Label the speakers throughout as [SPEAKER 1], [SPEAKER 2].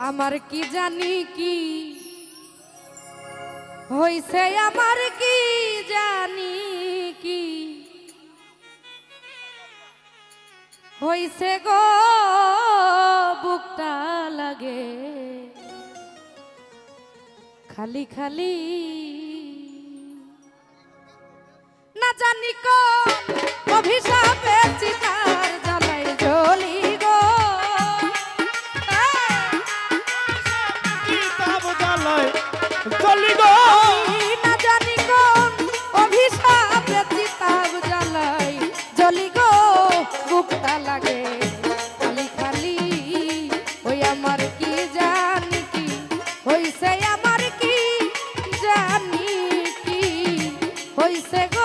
[SPEAKER 1] আমার কি জানি কি? হইছে আমার কি জানি কি? হইছে গো, বুকটা লাগে। খালি খালি
[SPEAKER 2] চলি গো।
[SPEAKER 1] না জানি কোন অভিশাপে চিতাব জ্বালাই। জ্বলি গো বুকটা লাগে। খালি খালি, ওই আমার কি জানি কি? হইছে আমার কি জানি কি? হইছে গো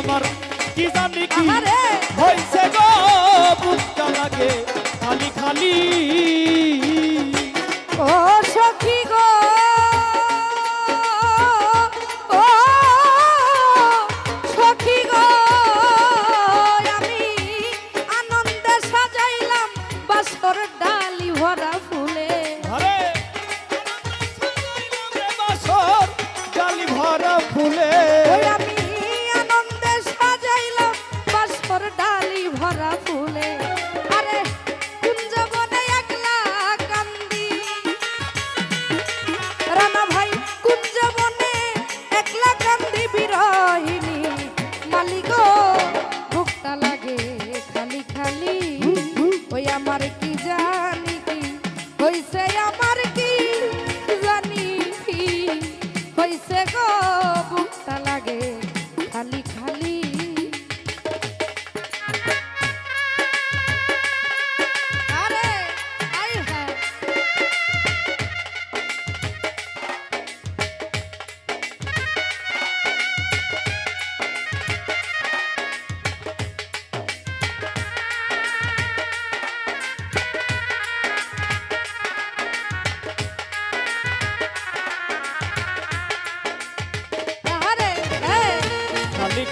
[SPEAKER 2] আমার কি জানি কি
[SPEAKER 1] হয়েছে
[SPEAKER 2] হইছে গো বুকটা লাগে খালি খালি।
[SPEAKER 1] ও সখী গো। ভরা ফুলে।
[SPEAKER 2] আরে
[SPEAKER 1] একলা কান্দি। রানা ভাই কুঞ্জ বনে একলা কান্দি বিরহিনী মালিক ভুকটা লাগে খালি খালি। ওই আমার কি জানি কি? হইছে আমার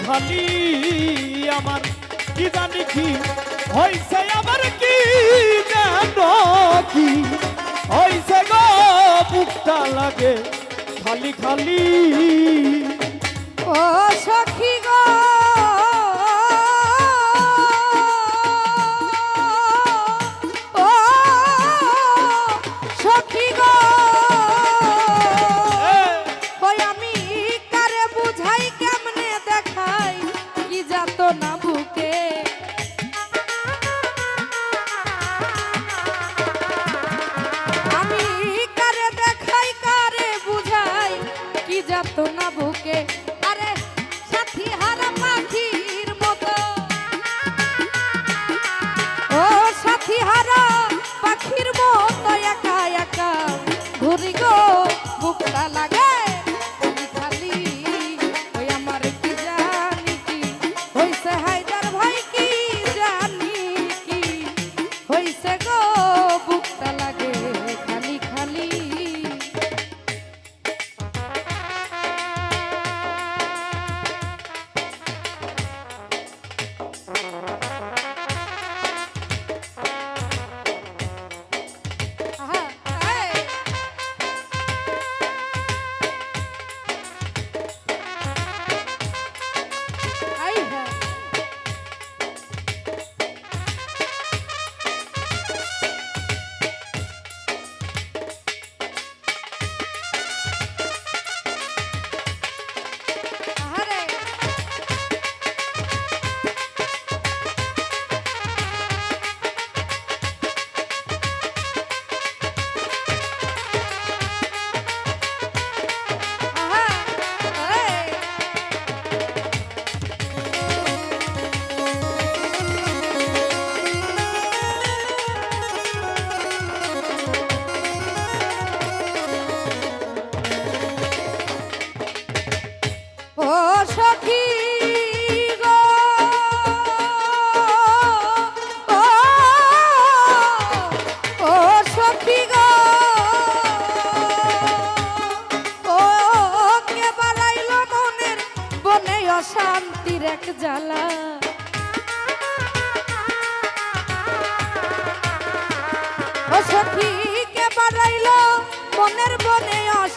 [SPEAKER 1] খালি
[SPEAKER 2] আমার, কি জানি কি? হইছে আমার কি জানো কি? হইছে গো, বুকটা লাগে খালি খালি।
[SPEAKER 1] ও সখী গো।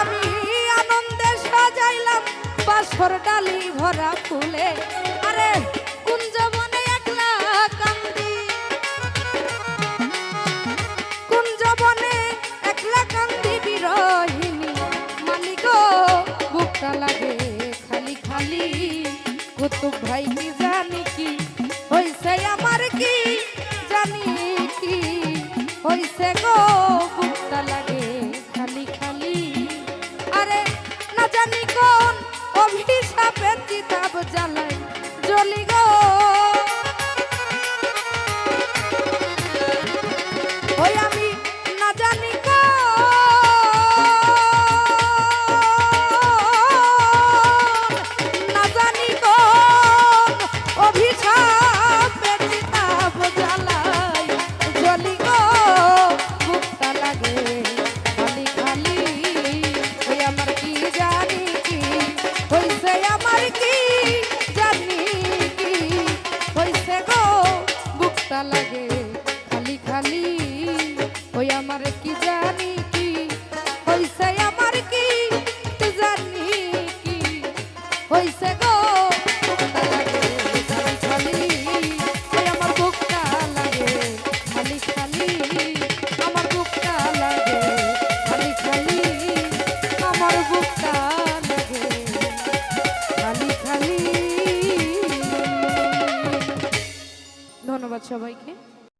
[SPEAKER 1] আমি আনন্দে ভরা ফুলে। আরে, কুঞ্জ বনে একলা কান্দি। কুঞ্জ বনে একলা কান্দি বিরহিনী মালিক বুকটা লাগে খালি খালি। কুতুব ভাই, কি জানি কি? হইছে আমার কি? জানি কি? হইছে গো লাগে খালি খালি